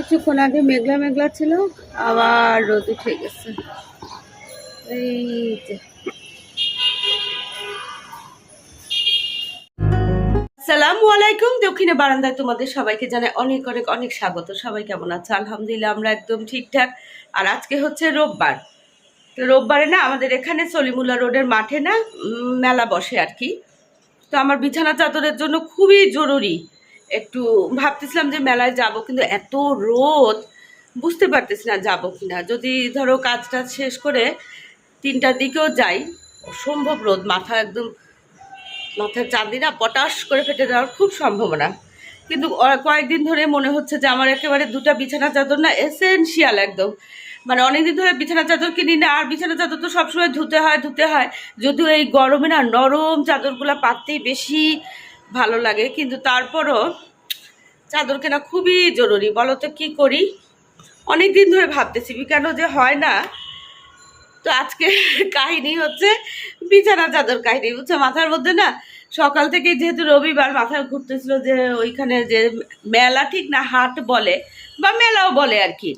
কিছুক্ষণ আগে মেঘলা মেঘলা ছিল, আবার রোদ উঠে গেছে। এই যে। আলাইকুম, দক্ষিণে বারান্দায় তোমাদের সবাইকে জানাই অনেক অনেক অনেক স্বাগত। সবাই কেমন আছে? আলহামদুলিল্লাহ, আমরা একদম ঠিকঠাক। আর আজকে হচ্ছে রোববার। রোববারে না, আমাদের এখানে সলিমুল্লা রোডের মাঠে না মেলা বসে আর কি। তো আমার বিছানা চাদরের জন্য খুবই জরুরি একটু ভাবতেছিলাম যে মেলায় যাব, কিন্তু এত রোদ, বুঝতে পারতেছি না যাব কি না যদি ধরো কাজ টাজ শেষ করে তিনটার দিকেও যাই, অসম্ভব রোদ, মাথা একদম, মাথার চাঁদি না পটাশ করে ফেটে যাওয়ার খুব সম্ভাবনা। কিন্তু কয়েকদিন ধরে মনে হচ্ছে যে আমার একেবারে দুটা বিছানা চাদর না এসেনশিয়াল একদম। মানে অনেকদিন ধরে বিছানা চাদর কিনি না, আর বিছানা চাদর তো সবসময় ধুতে হয় ধুতে হয়। যদিও এই গরমে না নরম চাদরগুলো পাততেই বেশি ভালো লাগে, কিন্তু তারপরও চাদর কেনা খুবই জরুরি, বলো তো কী করি? অনেক দিন ধরে ভাবতেছি, কেন যে হয় না? তো আজকে কাহিনী হচ্ছে বিছানা চাদর কাহিনী, বুঝছ? মাথার মধ্যে না, সকাল থেকে যেহেতু রবিবার, মাথায় ঘুরতেছিল যে ওইখানে যে মেলা ঠিক না হাট বলে, বা মেলাও বলে আর কি।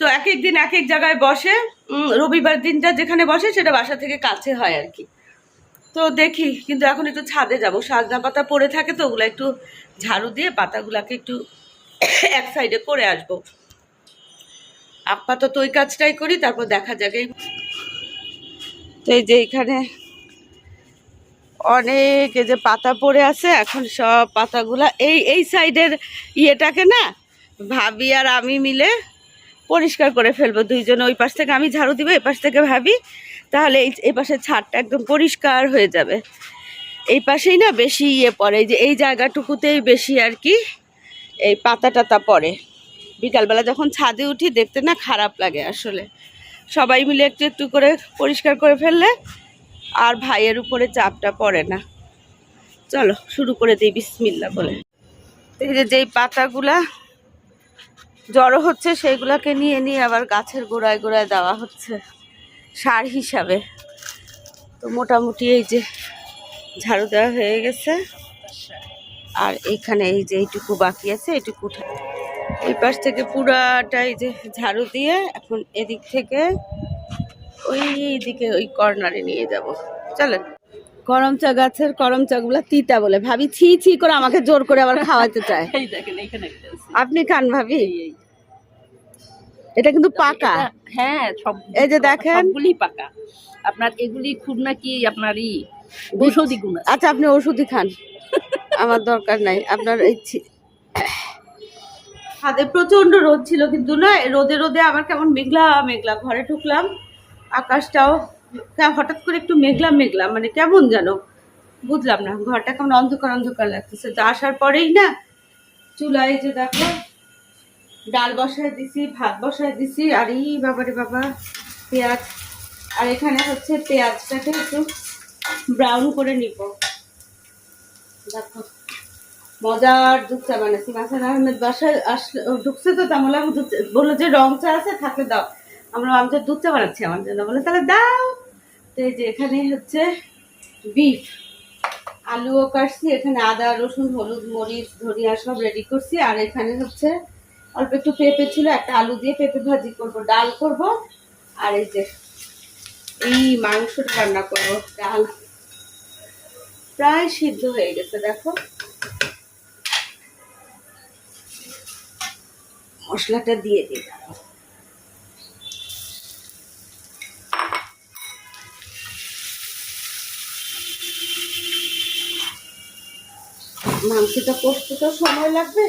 তো এক এক দিন এক এক জায়গায় বসে রবিবার দিনটা যেখানে বসে, সেটা বাসা থেকে কাছে হয় আর কি। তো দেখি, কিন্তু এখন একটু ছাদে যাব। সাজনা পাতা পড়ে থাকে তো, ওগুলো একটু ঝাড়ু দিয়ে পাতাগুলাকে একটু এক সাইডে করে আসব। আপাতত ওই কাজটাই করি, তারপর দেখা যাবে তো এই যে এখানে অনেক এই যে পাতা পড়ে আছে, এখন সব পাতাগুলা এই এই সাইডের ইয়েটাকে না, ভাবি আর আমি মিলে পরিষ্কার করে ফেলব। দুইজন ওই পাশ থেকে আমি ঝাড়ু দিব এই পাশ থেকে ভাবি তাহলে এই পাশের ছাদটা একদম পরিষ্কার হয়ে যাবে। এই পাশেই না বেশি ইয়ে পড়ে যে এই জায়গাটুকুতেই বেশি আর কি এই পাতা টাতা পড়ে। বিকালবেলা যখন ছাদে উঠি দেখতে না খারাপ লাগে আসলে। সবাই মিলে একটু একটু করে পরিষ্কার করে ফেললে আর ভাইয়ের উপরে চাপটা পড়ে না। চলো, শুরু করে দিই, বিসমিল্লা বলে। এই যে যেই পাতাগুলা জড়ো হচ্ছে, সেইগুলাকে নিয়ে নিয়ে আবার গাছের গোড়ায় গোড়ায় দেওয়া হচ্ছে। সার হিসাবে। তো মোটামুটি এই যে ঝাড়ু দেওয়া হয়ে গেছে। আর এইখানে এই যে এইটুকু বাকি আছে এইটুকু এই পাশ থেকে পুরাটা এই যে ঝাড়ু দিয়ে এখন এদিক থেকে ওই দিকে ওই কর্নারে নিয়ে যাব। চলেন। করমচা গাছের করম চাগুলো তিতা বলে। ভাবি ছি ছি করে আমাকে জোর করে আবার খাওয়াতে চায়। আপনি খান ভাবি। এটা কিন্তু পাকা। হ্যাঁ সব এই যে দেখেন। সবগুলি পাকা। আপনার এগুলি খুব নাকি আপনার ই ঔষধি গুণ আচ্ছা আপনি ওষুধই খান। আমার দরকার নাই। আপনার এই ছাদে প্রচণ্ড রোদ ছিল কিন্তু না রোদে রোদে আমার কেমন মেঘলা মেঘলা ঘরে ঢুকলাম। আকাশটাও হঠাৎ করে একটু মেঘলা মেঘলা মানে কেমন যেন। বুঝলাম না ঘরটা কেমন অন্ধকার অন্ধকার লাগতেছে। তো আসার পরেই না চুলায় যে দেখো ডাল বসায় দিছি, ভাত বসায় দিছি, আর এই বাবারে বাবা, পেঁয়াজ। আর এখানে হচ্ছে পেঁয়াজটাকে একটু ব্রাউন করে নিব। দেখো, মজার দুধ চা বানাচ্ছি মাসান আহমেদ বাসায় আসলে ঢুকছে তো, তা বললাম বলল যে, রং চা আছে, থাকলে দাও। আমরা আমি তো দুধ চা বানাচ্ছি আমার জন্য? বলে, তাহলে দাও। তো এই যে, এখানে হচ্ছে বিফ আলুও কাটছি, এখানে আদা, রসুন, হলুদ, মরিচ, ধনিয়া সব রেডি করছি। আর এখানে হচ্ছে অল্প একটু পেঁপে ছিল, একটা আলু দিয়ে পেঁপে ভাজি করব, ডাল করব, আর এই যে এই মাংসটা রান্না করব, ডাল। প্রায় সিদ্ধ হয়ে গেছে, দেখো। মশলাটা দিয়ে দিই মাংসটা কষতে তো সময় লাগবে।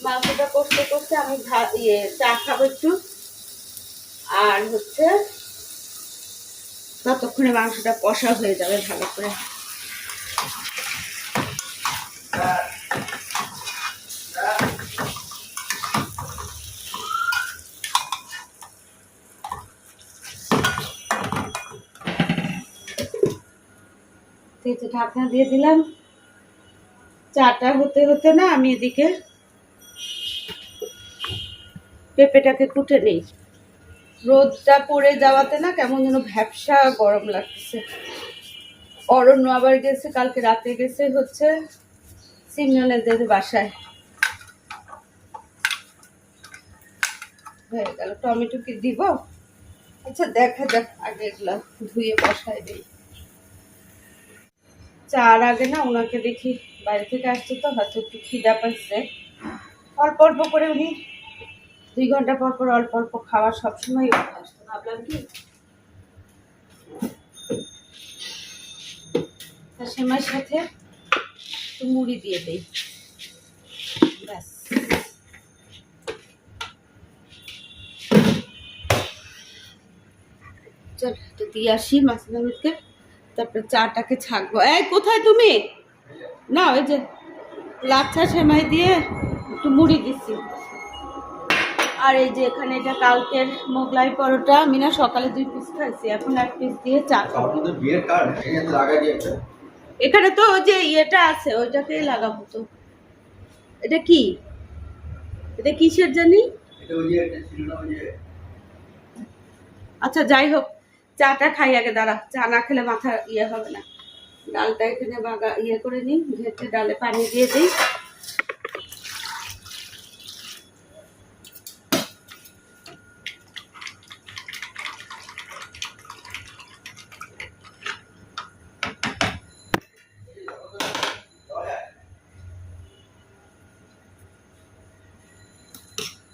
মাংসটা কষতে কষতে আমি ইয়ে চা খাব একটু। আর হচ্ছে ততক্ষণে মাংসটা কষা হয়ে যাবে ভালো করে। ঢাকনা দিয়ে দিলাম। চাটা হতে হতে না আমি এদিকে পেঁপেটাকে কুটে নেই। রোদটা পড়ে যাওয়াতে না কেমন যেন ভ্যাবসা গরম লাগতেছে অরণ্য আবার গেছে, কালকে রাতে গেছে হচ্ছে সিমনের বাসায়। হয়ে গেল, টমেটো কি দিব? আচ্ছা দেখা যাক আগে এগুলো ধুয়ে বসাই দিই। চার আগে না ওনাকে দেখি, বাইরে থেকে আসছে তো, হয়তো একটু খিদা পাচ্ছে অল্প অল্প করে উনি দুই ঘণ্টা পর পর অল্প অল্প খাওয়ার সবসময় অভ্যাস তো ভাবলাম কি? সেমাইয়ের সাথে একটু মুড়ি দিয়ে দিই। ব্যাস। চল একটু দিয়ে আসি মাসুদ আহমেদকে তারপরে চাটাকে ছাকবো। এই কোথায় তুমি? না ওই যে লাচ্ছা সেমাই দিয়ে একটু মুড়ি দিচ্ছি। আর এই যে এখানে এটা কালকের মোগলাই পরোটা আমি না সকালে দুই পিস খাইছি এখন এক পিস দিয়ে চা খাব। আপনাদের বিয়ের কার্ড এখানে তো ওই যে ইয়েটা আছে ওইটাকেই লাগাবো তো। এটা কি? এটা কিসের জানি? আচ্ছা যাই হোক চাটা খাই আগে দাঁড়া। চা না খেলে মাথা ইয়ে হবে না। ডালটা এখানে বাগা ইয়ে করে নিই ঘেটে ডালে পানি দিয়ে দিই।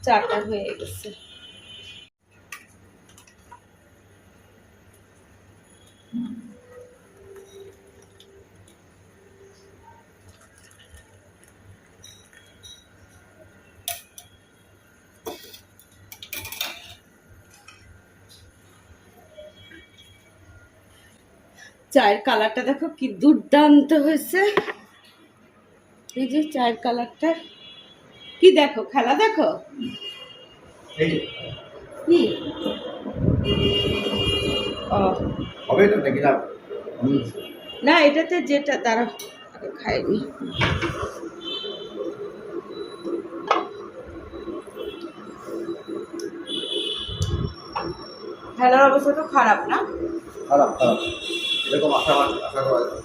চাটা হয়ে গেছে। চায়ের কালারটা দেখো কি দুর্দান্ত হয়েছে। এই যে চায়ের কালারটা। কি দেখো? খেলা দেখো? কি? হবে তো নাকি না না এটাতে যেটা তারা খায়নি খেলার অবস্থা তো খারাপ না? খারাপ খারাপ। এরকম আশা আশা করা যায়।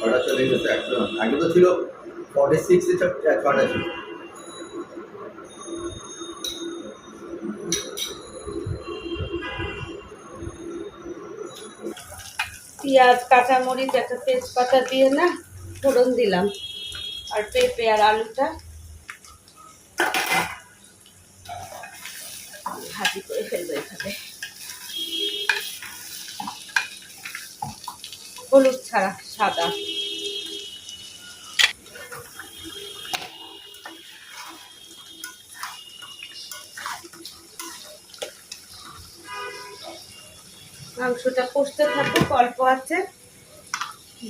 হ্যাঁ, চলে গেছে একশো আগে তো ছিল ফর্টি সিক্স পেঁয়াজ, কাঁচামরিচ, একটা তেজপাতা দিয়ে না ফোড়ন দিলাম। আর পেঁপে আর আলুটা ভাজি করে ফেলব এখানে হলুদ ছাড়া, সাদা মাংসটা কষতে থাকুক, অল্প আছে,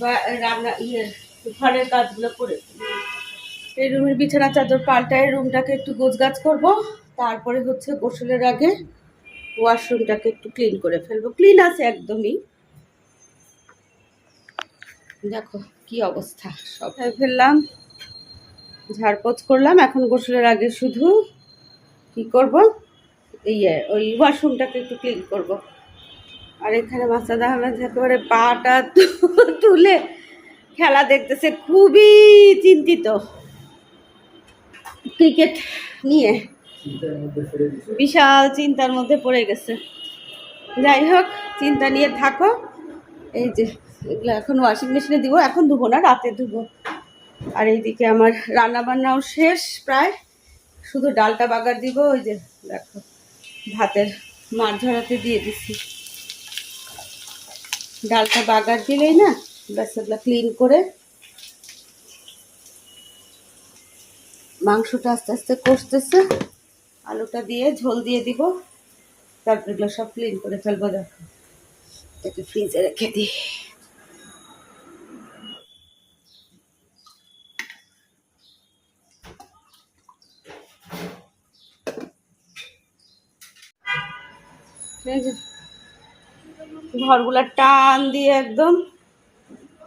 বা রান্না ইয়ে ঘরের কাজগুলো করে এই রুমের বিছানা চাদর পাল্টায় রুমটাকে একটু গোছগাছ করব, তারপরে হচ্ছে গোসলের আগে ওয়াশরুমটাকে একটু ক্লিন করে ফেলব। ক্লিন আছে একদমই। দেখো কি অবস্থা, সব হয়ে ফেললাম, ঝাড়পোছ করলাম, এখন গোসলের আগে শুধু কি করব? ইয়ে ওই ওয়াশরুমটাকে একটু ক্লিন করব। আর এখানে মাসাদ আহমেদ একেবারে পাটা তুলে খেলা দেখতেছে, খুবই চিন্তিত। ক্রিকেট নিয়ে বিশাল চিন্তার মধ্যে পড়ে গেছে। যাই হোক, চিন্তা নিয়ে থাকো। এই যে, এগুলো এখন ওয়াশিং মেশিনে দিব, এখন ধুবো না, রাতে ধুবো। আর এইদিকে আমার রান্না বান্নাও শেষ প্রায়। শুধু ডালটা বাগার দিব, ওই যে দেখো, ভাতের মাছ ঝরাতে দিয়ে দিছি। ডালটা বাগার দিলেই না, ব্যাস এগুলো ক্লিন করে মাংসটা আস্তে আস্তে কষতেছে। আলুটা দিয়ে ঝোল দিয়ে দিব, তারপর এগুলো সব ক্লিন করে ফেলব, দেখো। একটু ফ্রিজে রেখে দিই। এই যে ঘরগুলা টান দিয়ে একদম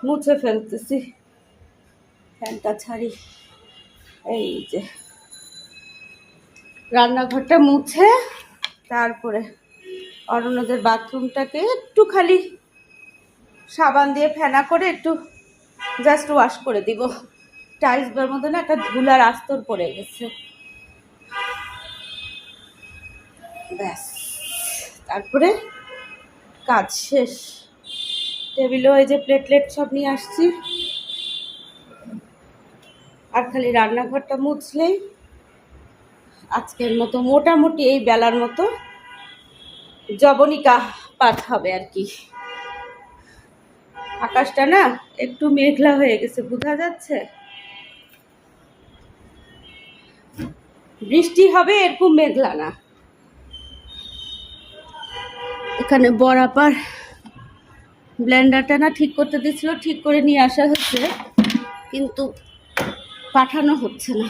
মুছে ফেলতেছি। ফ্যানটা ছাড়ি। এই যে রান্নাঘরটা মুছে, তারপরে অরণ্যদের বাথরুমটাকে একটু খালি সাবান দিয়ে ফেনা করে একটু জাস্ট ওয়াশ করে দিব। টাইলসের মধ্যে না একটা ধুলার আস্তর পড়ে গেছে। ব্যাস। তারপরে কাজ শেষ। টেবিলও এই যে প্লেটলেট সব নিয়ে আসছি। আর খালি রান্নাঘরটা মুছলেই আজকের মতো মোটামুটি এই বেলার মতো জবনিকা পাঠ হবে আর কি। আকাশটা না একটু মেঘলা হয়ে গেছে, বোঝা যাচ্ছে? বৃষ্টি হবে এরকম মেঘলা না। এখানে বরাপার ব্লেন্ডারটা না ঠিক করতে দিচ্ছিল ঠিক করে নিয়ে আসা হচ্ছে কিন্তু পাঠানো হচ্ছে না।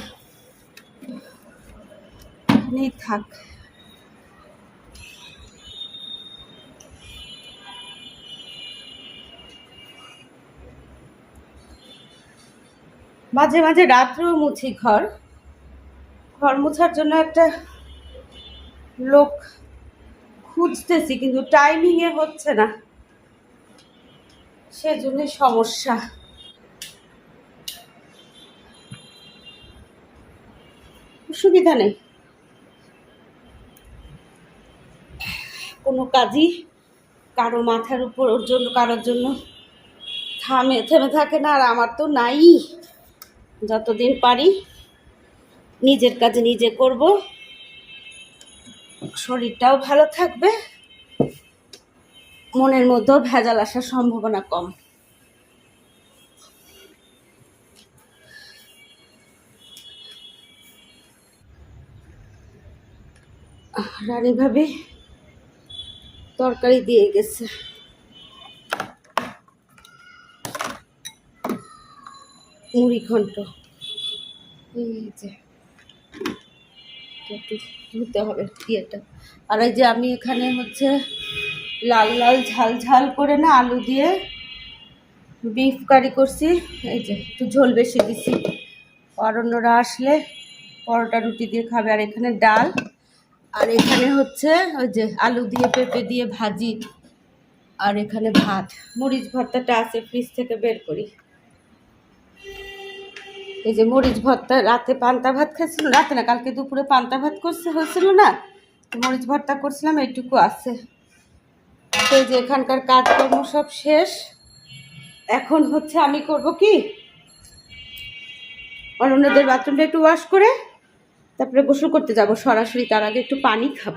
থাক। মাঝে মাঝে রাত্রেও মুছি ঘর। ঘর মোছার জন্য একটা লোক খুঁজতেছি, কিন্তু টাইমিংয়ে হচ্ছে না। সেজন্যই সমস্যা। সুবিধা নেই। কোনো কাজই কারও মাথার উপর, ওর জন্য, কারোর জন্য থামে, থেমে থাকে না, আর আমার তো নাই। যতদিন পারি নিজের কাজ নিজে করব। শরীরটাও ভালো থাকবে, মনের মধ্যেও ভেজাল আসার সম্ভাবনা কম। রানী ভাবি, তরকারি দিয়ে গেছে। মুড়ি ঘন্ট। এই যে। একটু ধুতে হবে, ইয়েটা। আর এই যে আমি এখানে হচ্ছে লাল লাল ঝাল ঝাল করে না আলু দিয়ে বিফ কারি করছি। এই যে একটু ঝোল বেশি দিছি। অরণ্যরা আসলে পরোটা রুটি দিয়ে খাবে। আর এখানে ডাল। আর এখানে হচ্ছে ওই যে আলু দিয়ে, পেঁপে দিয়ে ভাজি। আর এখানে ভাত। মরিচ ভর্তাটা আছে ফ্রিজ থেকে বের করি। এই যে মরিচ ভর্তা, রাতে পান্তা ভাত খাচ্ছিল রাতে না, কালকে দুপুরে পান্তা ভাত করছে, হয়েছিল না? মরিচ ভর্তা করছিলাম, এইটুকু আছে। তো যে এখানকার কাজকর্ম সব শেষ। এখন হচ্ছে আমি করব কি? অরণ্যদের বাথরুমটা একটু ওয়াশ করে, তারপরে গোসল করতে যাব। সরাসরি তার আগে একটু পানি খাব।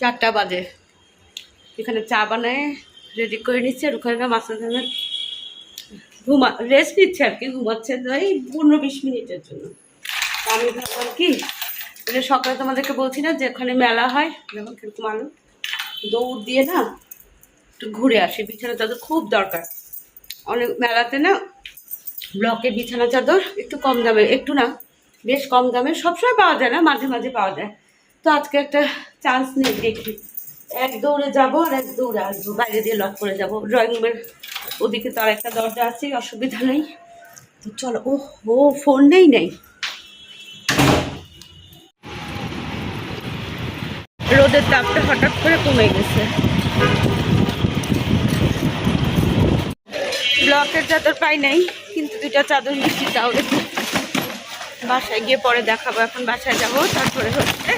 চারটা বাজে। এখানে চা বানায় রেডি করে নিচ্ছে, আর ওখানে মাছ ঘুমা রেস্ট নিচ্ছে আর কি, ঘুমাচ্ছে এই পনেরো বিশ মিনিটের জন্য। আমি ভাবলাম কি সকালে তোমাদেরকে বলছি না যে ওখানে মেলা হয় যখন কীরকম আলু, দৌড় দিয়ে না একটু ঘুরে আসি, বিছানা চাদর খুব দরকার। অনেক মেলাতে না ব্লকে বিছানা চাদর একটু কম দামে, একটু না বেশ কম দামে সবসময় পাওয়া যায় না, মাঝে মাঝে পাওয়া যায়। তো আজকে একটা চান্স নেই, দেখি। এক দৌড়ে যাব আর এক দৌড়ে আসব। বাইরে দিয়ে লক করে যাব। ড্রয়িং রুমের ওদিকে তো আর একটা দরজা আছে, অসুবিধা নেই। তো চলো ও ও ফোন নেই নেই। রোদের তাপটা হঠাৎ করে কমে গেছে। ব্লকের চাদর পাই নাই, কিন্তু দুটা চাদর নিচ্ছি দেখি। বাসায় গিয়ে পরে দেখাবো, এখন বাসায় যাব, তারপরে হচ্ছে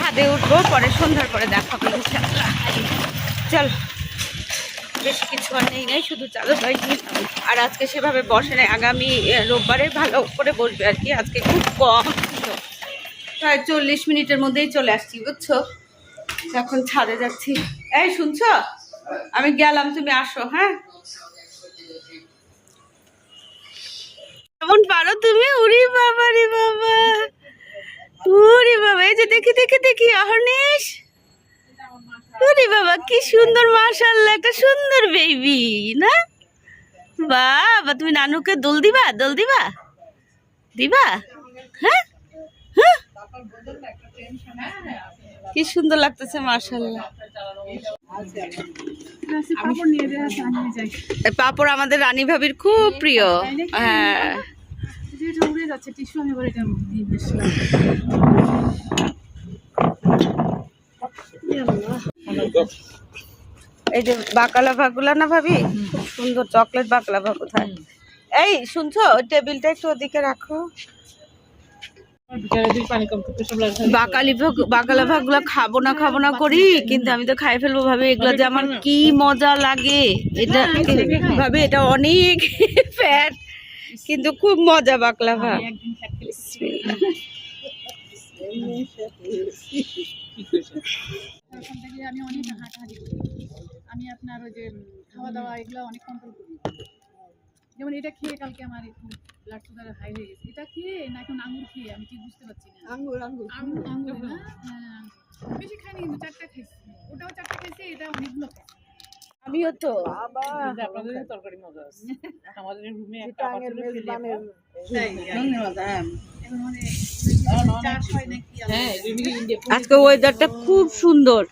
ছাদে উঠবো, পরে সন্ধ্যার পরে দেখাবো ইনশাআল্লাহ। চল, বেশি কিছু আর নেই, নাই, শুধু চাদর পাইছি আর আজকে সেভাবে বসে নাই, আগামী রোববারে ভালো করে বসবে আর কি, আজকে খুব কম প্রায় চল্লিশ মিনিটের মধ্যেই চলে আসছি, বুঝছ? এখন ছাদে যাচ্ছি। এই, শুনছো? আমি গেলাম, তুমি আসো হ্যাঁ? কেমন পারো তুমি? উড়ি বাবা রে বাবা! যে দেখি দেখি দেখি অহর্নিশ। উড়ি বাবা কি সুন্দর মাশাল্লাহ একটা সুন্দর বেবি না? বাবা তুমি নানুকে দোল দিবা? দোল দিবা? দিবা? হ্যাঁ? হ্যাঁ? কি সুন্দর লাগতেছে মাশাল্লাহ এই পাপড় আমাদের রানী ভাবির খুব প্রিয়। হ্যাঁ। এই যে বাকালাভা গুলা না ভাবি? খুব সুন্দর চকলেট বাকলাভা কোথায়? এই শুনছো? ওই টেবিলটা একটু ওদিকে রাখো। বাকালি খাব না খাব না করি কিন্তু আমি তো খাই ফেলব ভাবে। এগুলা যে আমার কি মজা লাগে। এটা ভাবে এটা অনেক ফ্যাট কিন্তু খুব মজা বাকলাভা। ওখান থেকে আমি অনেক হাঁটাহাঁটি করি। আমি আপনার ওই যে খাওয়া দাওয়া এগুলো অনেক কন্ট্রোল করি। যেমন এটা খেয়ে কালকে আমার একটু ব্লাড সুগার হাই হয়ে গেছে। এটা খেয়ে না এখন আঙুর খেয়ে আমি ঠিক বুঝতে পারছি না। আঙুর আঙুর আঙুর আঙুর না? হ্যাঁ। বেশি খাইনি কিন্তু চারটা খাইছি। ওটাও চারটা খাইছি এটা অনেকগুলো খাইছি। আমিও তো। আপনাদের তরকারি মজা আছে। আমাদের রুমে একটা এখন মানে চাষ হয় হ্যাঁ ইন্ডিয়া আজকে ওয়েদারটা খুব সুন্দর।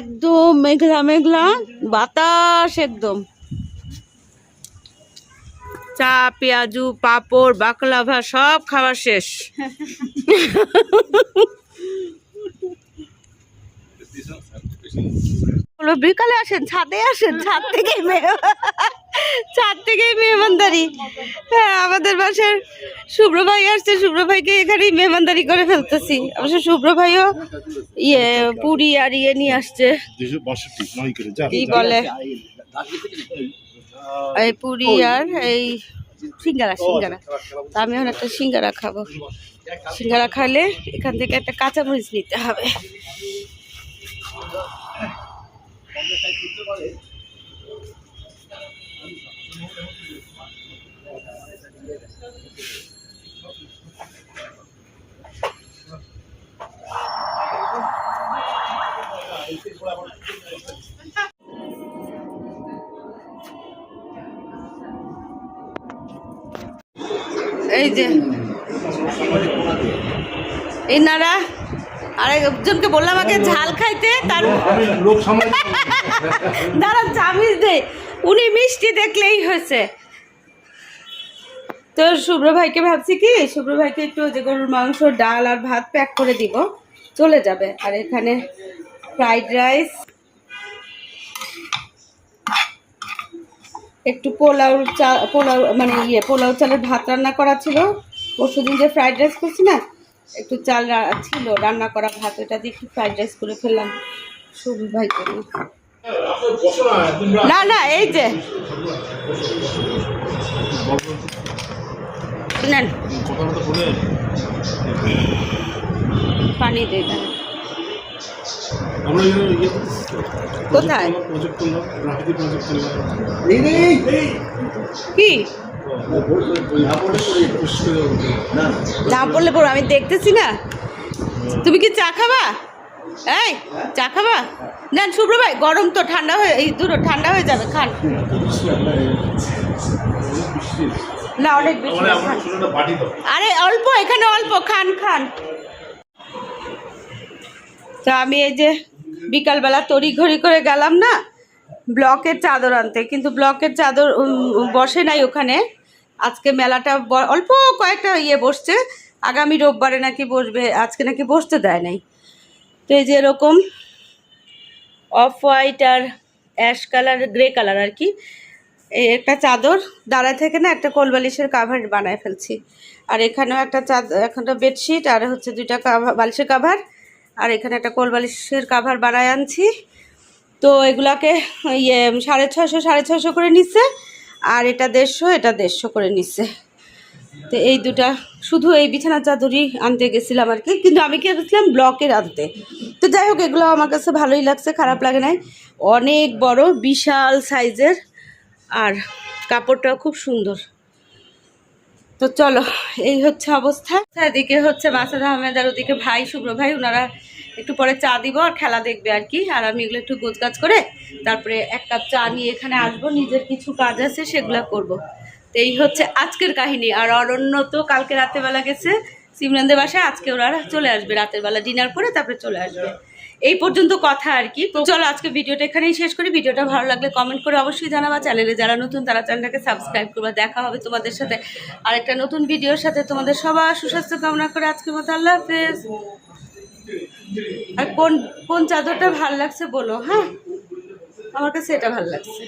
একদম মেঘলা মেঘলা বাতাস একদম। চা পেঁয়াজু পাপড় বাকলাভা সব খাওয়া শেষ। হলো বিকালে আসেন ছাদে আসেন ছাদ থেকে মেয়ে- ছাদ থেকেই মেহমানদারি। হ্যাঁ আমাদের বাসার শুভ্র ভাই আসছে শুভ্র ভাইকে এখানেই মেহমানদারি করে ফেলতেছি। অবশ্য শুভ্র ভাইও ইয়ে পুরি আর ইয়ে নিয়ে আসছে। কি বলে? এই পুরি আর এই সিঙ্গারা সিঙ্গারা। তা আমি এখন একটা সিঙ্গারা খাব। সিঙ্গারা খাইলে এখান থেকে একটা কাঁচামরিচ নিতে হবে। এই যে। এই নারা এনারা আরেকজনকে বললাম আগে ঝাল খাইতে তার লোক দাঁড়ান চামিচ দে। উনি মিষ্টি দেখলেই হয়েছে। তো শুভ্র ভাইকে ভাবছি কি, শুভ্র ভাইকে একটু যে গরুর মাংস, ডাল আর ভাত প্যাক করে দিব। চলে যাবে। আর এখানে ফ্রাইড রাইস একটু পোলাও চা, পোলাও মানে ইয়ে পোলাও চালের ভাত রান্না করা ছিল। পরশু দিন যে ফ্রাইড রাইস করছি না, একটু চাল ছিল, রান্না করা ভাত, ওটা দিয়ে একটু ফ্রাইড রাইস করে ফেললাম শুভ ভাইকে। না না এই যে পানি ইয়ে- ইয়ে কোথায়? কি না পড়লে পড়ো আমি দেখতেছি না তুমি কি চা খাবা এই, চা খাবা? নেন, শুভ্র ভাই, গরম তো, ঠান্ডা হয়ে, এই দুটো ঠান্ডা হয়ে যাবে, খান। না, অনেক বেশি আরে, অল্প, এখানে অল্প, খান খান। তো আমি এই যে বিকালবেলা তড়ি ঘড়ি করে গেলাম না, ব্লকের চাদর আনতে, কিন্তু ব্লকের চাদর বসে নাই ওখানে। আজকে মেলাটা অল্প কয়েকটা ইয়ে বসছে, আগামী রোববারে নাকি বসবে, আজকে নাকি বসতে দেয় নাই। তো এই যে এরকম অফ হোয়াইট আর অ্যাশ কালার, গ্রে কালার আর কি একটা চাদর দাঁড়ায় থেকে না একটা কোলবালিশের কাভার বানায় ফেলছি। আর এখানেও একটা চাদর একটা বেডশিট আর হচ্ছে দুইটা কাভার বালিশের কাভার আর এখানে একটা কোলবালিশের কাভার বানায় আনছি। তো এগুলাকে ইয়ে সাড়ে ছশো সাড়ে ছশো করে নিচ্ছে আর এটা দেড়শো এটা দেড়শো করে নিচ্ছে তো এই দুটা, শুধু এই বিছানা চাদরই আনতে গেছিলাম আর কি, কিন্তু আমি কি গেছিলাম ব্লকের আনতে। তো যাই হোক, এগুলো আমার কাছে ভালোই লাগছে, খারাপ লাগে নাই। অনেক বড়, বিশাল সাইজের, আর কাপড়টাও খুব সুন্দর। তো চলো, এই হচ্ছে অবস্থা। এদিকে হচ্ছে মাসাদ আহমেদ আর ওদিকে ভাই শুভ্র ভাই ওনারা একটু পরে চা দিব আর খেলা দেখবে আর কি। আর আমি এগুলো একটু গোছগাছ করে, তারপরে এক কাপ চা নিয়ে এখানে আসব, নিজের কিছু কাজ আছে সেগুলো করব। এই হচ্ছে আজকের কাহিনী। আর অরণ্য তো কালকে রাতেরবেলা গেছে। সিমরানদের বাসায় আজকে ওরা চলে আসবে রাতের বেলা ডিনার করে তারপরে চলে আসবে। এই পর্যন্ত কথা আর কি। তো চলো আজকে ভিডিওটা এখানেই শেষ করি। ভিডিওটা ভালো লাগলে কমেন্ট করে অবশ্যই জানাবা। চ্যানেলে যারা নতুন, তারা চ্যানেলটাকে সাবস্ক্রাইব করবা। দেখা হবে তোমাদের সাথে আরেকটা নতুন ভিডিওর সাথে। তোমাদের সবার সুস্বাস্থ্য কামনা করে আজকের মতো আল্লাহ হাফেজ। আর কোন কোন চাদরটা ভালো লাগছে বলো হ্যাঁ? আমার কাছে এটা ভালো লাগছে।